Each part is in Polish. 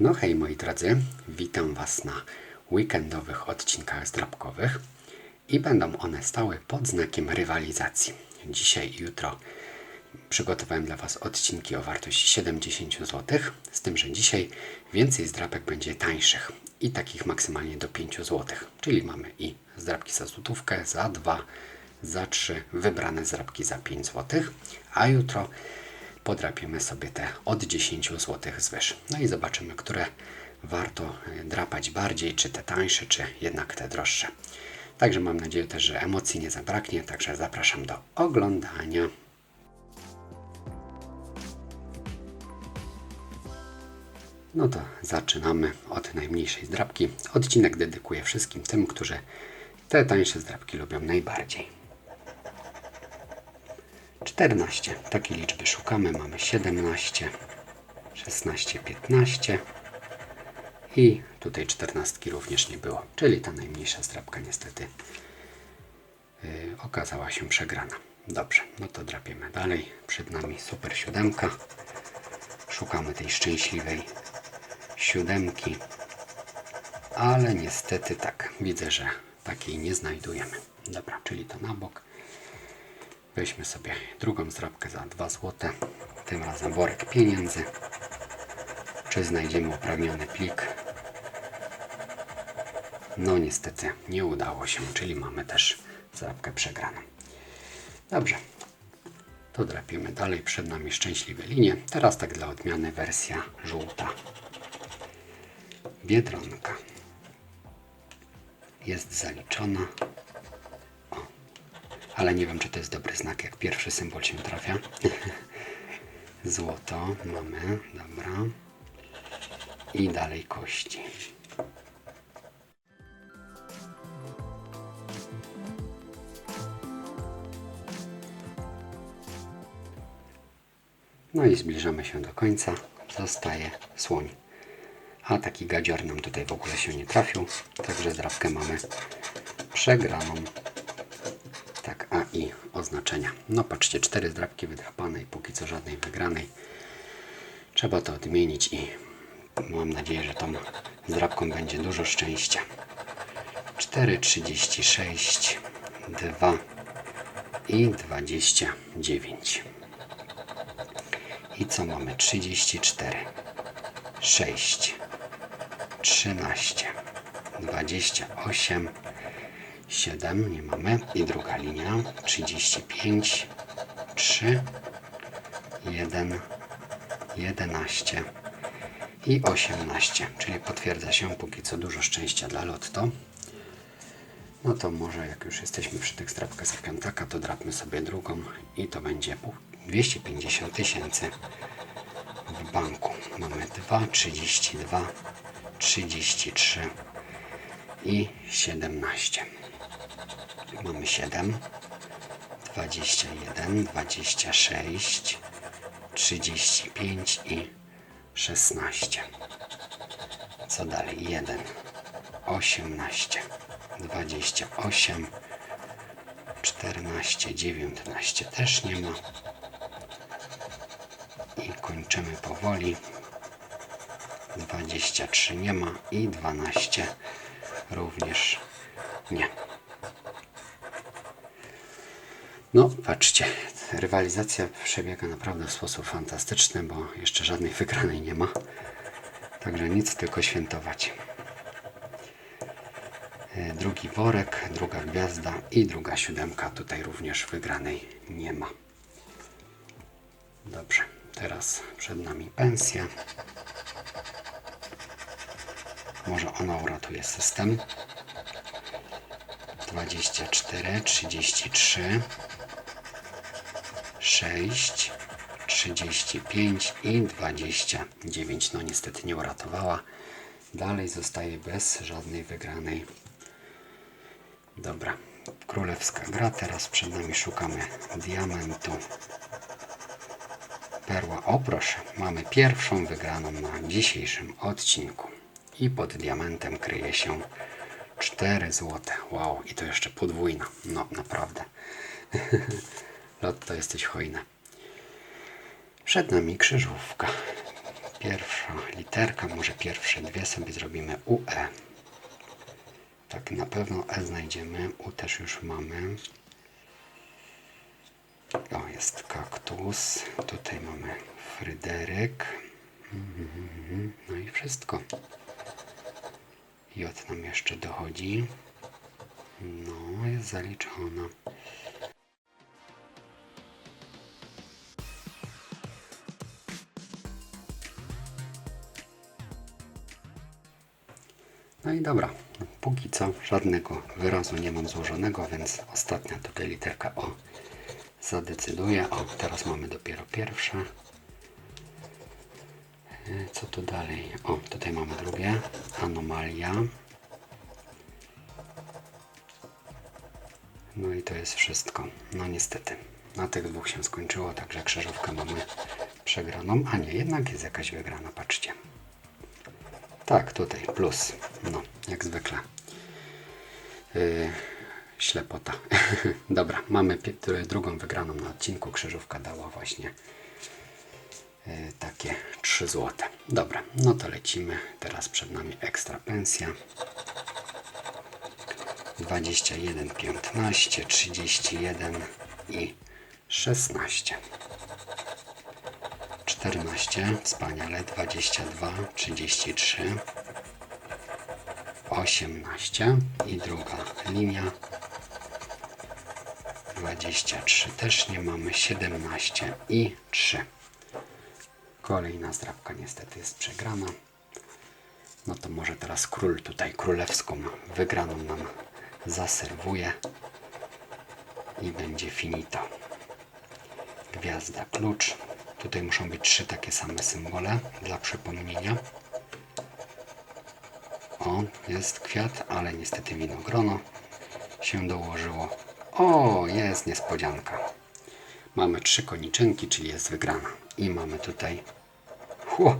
No hej moi drodzy, witam Was na weekendowych odcinkach zdrabkowych i będą one stały pod znakiem rywalizacji. Dzisiaj i jutro przygotowałem dla Was odcinki o wartości 70 zł, z tym, że dzisiaj więcej zdrabek będzie tańszych i takich maksymalnie do 5 zł, czyli mamy i zdrabki za złotówkę, za 2, za 3, wybrane zdrabki za 5 zł, a jutro podrapiemy sobie te od 10 zł zwyż. No i zobaczymy, które warto e, drapać bardziej, czy te tańsze, czy jednak te droższe. Także mam nadzieję też, że emocji nie zabraknie, także zapraszam do oglądania. No to zaczynamy od najmniejszej zdrabki. Odcinek dedykuję wszystkim tym, którzy te tańsze zdrabki lubią najbardziej. 14. Takie liczby szukamy. Mamy 17, 16, 15 i tutaj 14 również nie było, czyli ta najmniejsza zdrabka niestety yy, okazała się przegrana. Dobrze, no to drapiemy dalej. Przed nami super siódemka. Szukamy tej szczęśliwej siódemki, ale niestety tak, widzę, że takiej nie znajdujemy. Dobra, czyli to na bok. Weźmy sobie drugą zdrabkę za 2 zł. Tym razem worek pieniędzy. Czy znajdziemy uprawniony plik? No niestety nie udało się, czyli mamy też zdrabkę przegraną. Dobrze. To drapiemy dalej. Przed nami szczęśliwe linie. Teraz tak dla odmiany wersja żółta. Biedronka. Jest zaliczona ale nie wiem, czy to jest dobry znak, jak pierwszy symbol się trafia. Złoto mamy, dobra. I dalej kości. No i zbliżamy się do końca. Zostaje słoń. A taki gadzior nam tutaj w ogóle się nie trafił. Także zdrabkę mamy przegraną i oznaczenia. No patrzcie, cztery zdrabki wydrapane i póki co żadnej wygranej. Trzeba to odmienić i mam nadzieję, że tą zdrabką będzie dużo szczęścia. 4, 36, 2 i 29. I co mamy? 34, 6, 13, 28, 7 nie mamy. I druga linia. 35 3 1 11 i 18 czyli potwierdza się póki co dużo szczęścia dla lotto. No to może jak już jesteśmy przy tych strapkach za piątaka to drapmy sobie drugą i to będzie 250 tysięcy w banku. Mamy 2 32 33 i 17 mamy 7, 21, 26, 35 i 16. Co dalej? 1, 18, 28, 14, 19 też nie ma. I kończymy powoli. 23 nie ma i 12 również nie. No, patrzcie, rywalizacja przebiega naprawdę w sposób fantastyczny, bo jeszcze żadnej wygranej nie ma. Także nic, tylko świętować. E, Drugi worek, druga gwiazda i druga siódemka. Tutaj również wygranej nie ma. Dobrze, teraz przed nami pensja. Może ona uratuje system. 24, 33, 6, 35 i 29. No niestety nie uratowała. Dalej zostaje bez żadnej wygranej. Dobra, królewska gra. Teraz przed nami szukamy diamentu. Perła. O proszę, mamy pierwszą wygraną na dzisiejszym odcinku. I pod diamentem kryje się 4 złote. Wow, i to jeszcze podwójna. No, naprawdę. Lotto jesteś hojne. Przed nami krzyżówka. Pierwsza literka, może pierwsze dwie sobie zrobimy UE. Tak, na pewno E znajdziemy. U też już mamy. O, jest kaktus. Tutaj mamy Fryderyk. No i wszystko. J nam jeszcze dochodzi. No, jest zaliczona. I dobra, póki co żadnego wyrazu nie mam złożonego, więc ostatnia tutaj literka O zadecyduje. O, teraz mamy dopiero pierwsze. E, Co tu dalej? O, tutaj mamy drugie. Anomalia. No i to jest wszystko. No niestety. Na tych dwóch się skończyło, także krzyżówkę mamy przegraną. A nie, jednak jest jakaś wygrana, patrzcie. Tak, tutaj plus. No, jak zwykle. Yy, ślepota. Dobra, mamy drugą wygraną na odcinku. Krzyżówka dała właśnie yy, takie 3 złote. Dobra, no to lecimy. Teraz przed nami ekstra pensja. 21, 15, 31 i 16. 14, wspaniale, 22, 33, 18 i druga linia, 23 też nie mamy, 17 i 3. Kolejna zdrabka niestety jest przegrana. No to może teraz król tutaj królewską wygraną nam zaserwuje i będzie finito. Gwiazda, klucz. Tutaj muszą być trzy takie same symbole dla przypomnienia. O, jest kwiat, ale niestety winogrono się dołożyło. O, jest niespodzianka. Mamy trzy koniczynki, czyli jest wygrana. I mamy tutaj... Ło,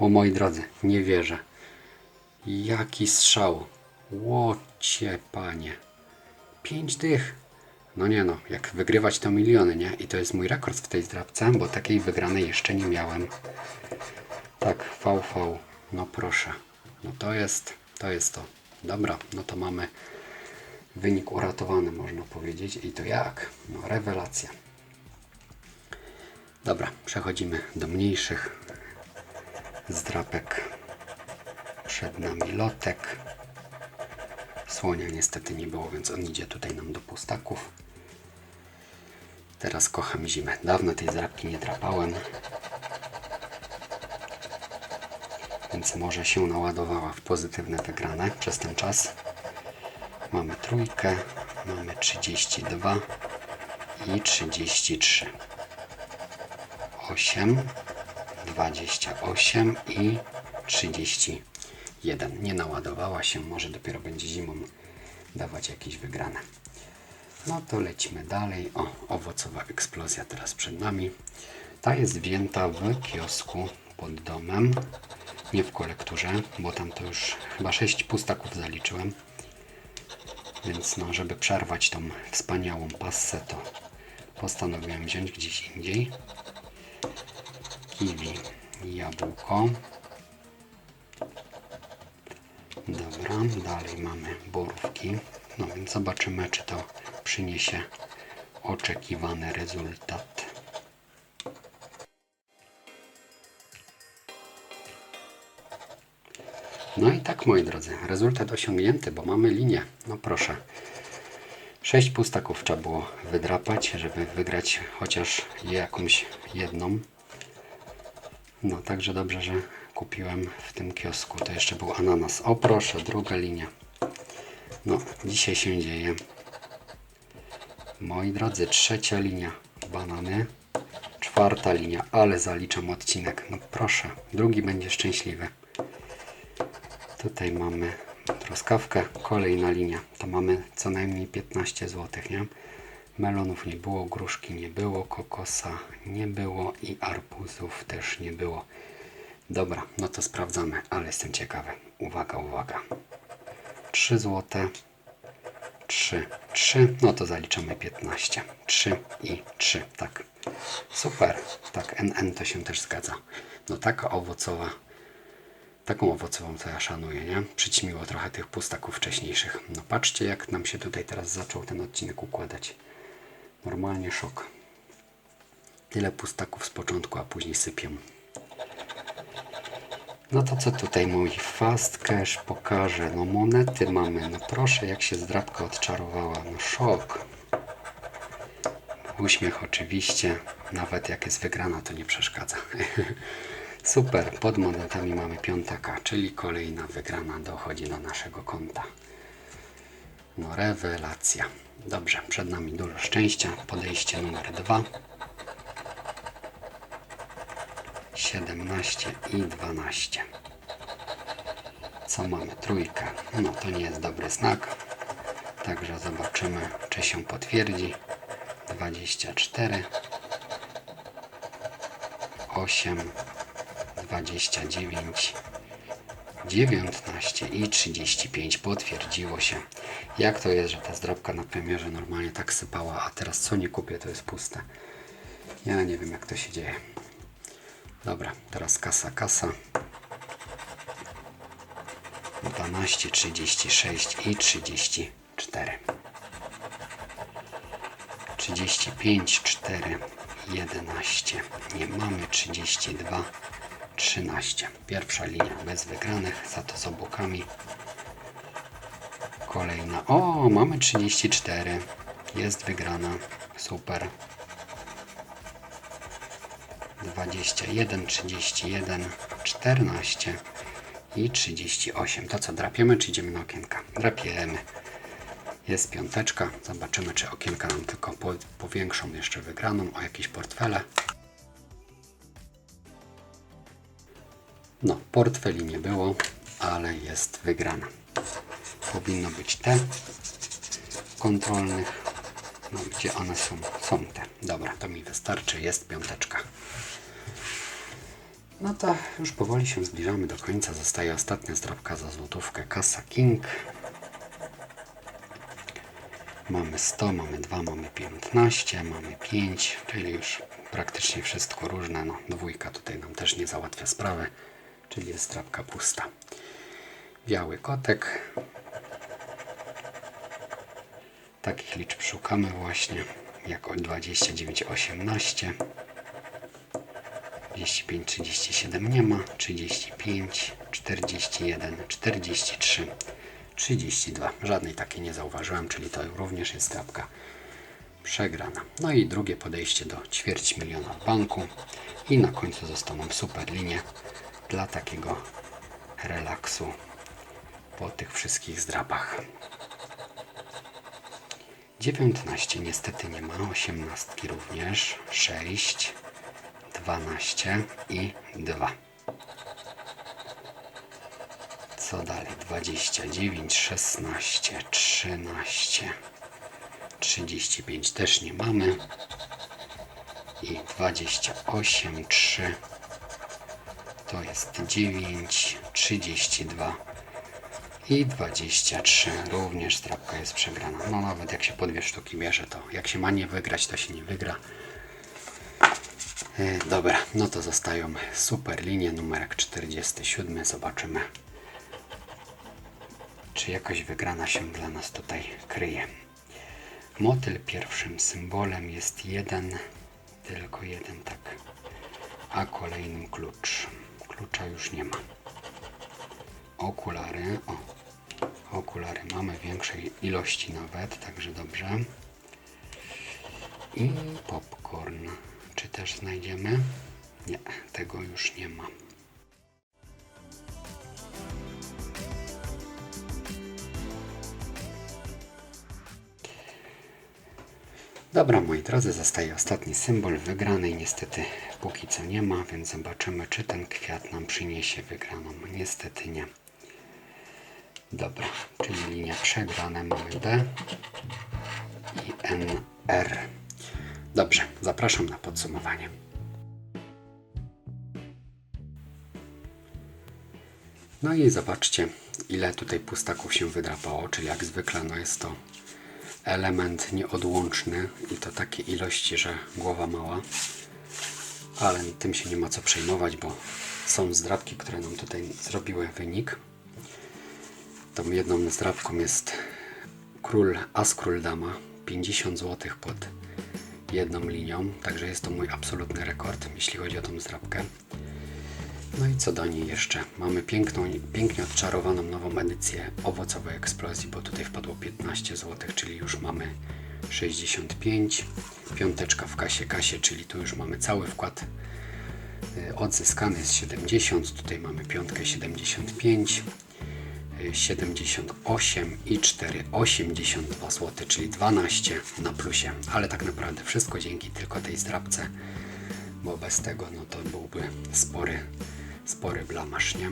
o moi drodzy, nie wierzę. Jaki strzał. Łocie panie. Pięć dych. No nie no, jak wygrywać to miliony, nie? I to jest mój rekord w tej zdrabce, bo takiej wygranej jeszcze nie miałem. Tak, VV, no proszę. No to jest, to jest to. Dobra, no to mamy wynik uratowany, można powiedzieć. I to jak? No rewelacja. Dobra, przechodzimy do mniejszych zdrapek. Przed nami lotek. Słonia niestety nie było, więc on idzie tutaj nam do pustaków. Teraz kocham zimę. Dawno tej zdrapki nie drapałem. Więc może się naładowała w pozytywne wygrane przez ten czas. Mamy trójkę, mamy 32 i 33. 8, 28 i 31. Nie naładowała się, może dopiero będzie zimą dawać jakieś wygrane. No to lecimy dalej. O, owocowa eksplozja teraz przed nami. Ta jest wzięta w kiosku pod domem, nie w kolekturze, bo tam to już chyba 6 pustaków zaliczyłem. Więc no, żeby przerwać tą wspaniałą passę, to postanowiłem wziąć gdzieś indziej. Kiwi, jabłko. Dobra, dalej mamy borówki. No więc zobaczymy, czy to przyniesie oczekiwany rezultat. No i tak, moi drodzy, rezultat osiągnięty, bo mamy linię. No proszę. Sześć pustaków trzeba było wydrapać, żeby wygrać chociaż jakąś jedną. No, także dobrze, że kupiłem w tym kiosku. To jeszcze był ananas. O proszę, druga linia. No, dzisiaj się dzieje. Moi drodzy, trzecia linia. Banany. Czwarta linia, ale zaliczam odcinek. No proszę, drugi będzie szczęśliwy. Tutaj mamy truskawkę, kolejna linia. To mamy co najmniej 15 zł, nie? Melonów nie było, gruszki nie było, kokosa nie było i arbuzów też nie było. Dobra, no to sprawdzamy, ale jestem ciekawy. Uwaga, uwaga. 3 zł, 3, 3, no to zaliczamy 15. 3 i 3, tak. Super, tak, NN to się też zgadza. No taka owocowa, taką owocową to ja szanuję, nie? Przyćmiło trochę tych pustaków wcześniejszych. No patrzcie, jak nam się tutaj teraz zaczął ten odcinek układać. Normalnie szok. Tyle pustaków z początku, a później sypię. No to co tutaj mój fast cash pokaże? No monety mamy, no proszę jak się zdrabka odczarowała, no szok. Uśmiech oczywiście, nawet jak jest wygrana to nie przeszkadza. Super, pod monetami mamy piątaka, czyli kolejna wygrana dochodzi do naszego konta. No rewelacja. Dobrze, przed nami dużo szczęścia. Podejście numer dwa. 17 i 12. Co mamy? Trójkę. No to nie jest dobry znak. Także zobaczymy, czy się potwierdzi. 24, 8, 29, 19 i 35 potwierdziło się. Jak to jest, że ta zdrobka na premierze normalnie tak sypała, a teraz co nie kupię, to jest puste. Ja nie wiem, jak to się dzieje. Dobra, teraz kasa, kasa. 12, 36 i 34. 35, 4, 11. Nie mamy 32, 13. Pierwsza linia bez wygranych, za to z obłokami. Kolejna. O, mamy 34. Jest wygrana. Super. 21, 31, 14 i 38. To co, drapiemy czy idziemy na okienka? Drapiemy. Jest piąteczka. Zobaczymy, czy okienka nam tylko po, powiększą jeszcze wygraną o jakieś portfele. No, portfeli nie było, ale jest wygrana. Powinno być te kontrolnych. No, gdzie one są? Są te. Dobra, to mi wystarczy. Jest piąteczka. No to już powoli się zbliżamy do końca. Zostaje ostatnia zdrobka za złotówkę. Kasa King. Mamy 100, mamy 2, mamy 15, mamy 5, czyli już praktycznie wszystko różne. No, dwójka tutaj nam też nie załatwia sprawy, czyli jest drapka pusta. Biały kotek. Takich liczb szukamy właśnie, jak od 29, 18. 35, 37 nie ma, 35, 41, 43, 32. Żadnej takiej nie zauważyłem, czyli to również jest drapka przegrana. No i drugie podejście do ćwierć miliona w banku i na końcu zostaną super linie dla takiego relaksu po tych wszystkich zdrapach. 19 niestety nie ma, 18 również, 6, 12 i 2. Co dalej? 29, 16, 13, 35 też nie mamy. I 28, 3. To jest 9, 32 i 23. Również strapka jest przegrana. No nawet jak się po dwie sztuki bierze, to jak się ma nie wygrać, to się nie wygra. E, Dobra, no to zostają super linie, numerek 47. Zobaczymy, czy jakaś wygrana się dla nas tutaj kryje. Motyl pierwszym symbolem jest jeden, tylko jeden, tak. A kolejnym klucz. Klucza już nie ma. Okulary, o, okulary mamy większej ilości nawet, także dobrze. I popcorn. Czy też znajdziemy? Nie, tego już nie ma. Dobra, moi drodzy, zostaje ostatni symbol wygranej. Niestety póki co nie ma, więc zobaczymy, czy ten kwiat nam przyniesie wygraną. Niestety nie. Dobra, czyli linia przegrane mamy B i NR. Dobrze, zapraszam na podsumowanie. No i zobaczcie, ile tutaj pustaków się wydrapało, czyli jak zwykle no jest to element nieodłączny i to takie ilości, że głowa mała. Ale tym się nie ma co przejmować, bo są zdrabki, które nam tutaj zrobiły wynik. Tą jedną zdrabką jest król, as król dama, 50 zł pod jedną linią, także jest to mój absolutny rekord, jeśli chodzi o tą zdrabkę. No i co do niej jeszcze? Mamy piękną, pięknie odczarowaną nową edycję owocowej eksplozji, bo tutaj wpadło 15 zł, czyli już mamy 65. Piąteczka w kasie kasie, czyli tu już mamy cały wkład y, odzyskany jest 70, tutaj mamy piątkę 75, y, 78 i 4, 82 zł, czyli 12 na plusie, ale tak naprawdę wszystko dzięki tylko tej zdrabce, bo bez tego no to byłby spory, spory blamasz, nie?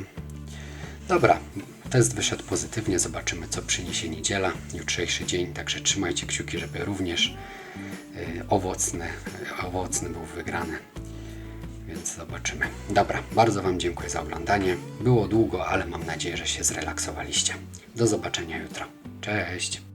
Dobra, test wyszedł pozytywnie, zobaczymy co przyniesie niedziela, jutrzejszy dzień, także trzymajcie kciuki, żeby również y, owocny, owocny był wygrany. Więc zobaczymy. Dobra, bardzo Wam dziękuję za oglądanie. Było długo, ale mam nadzieję, że się zrelaksowaliście. Do zobaczenia jutro. Cześć!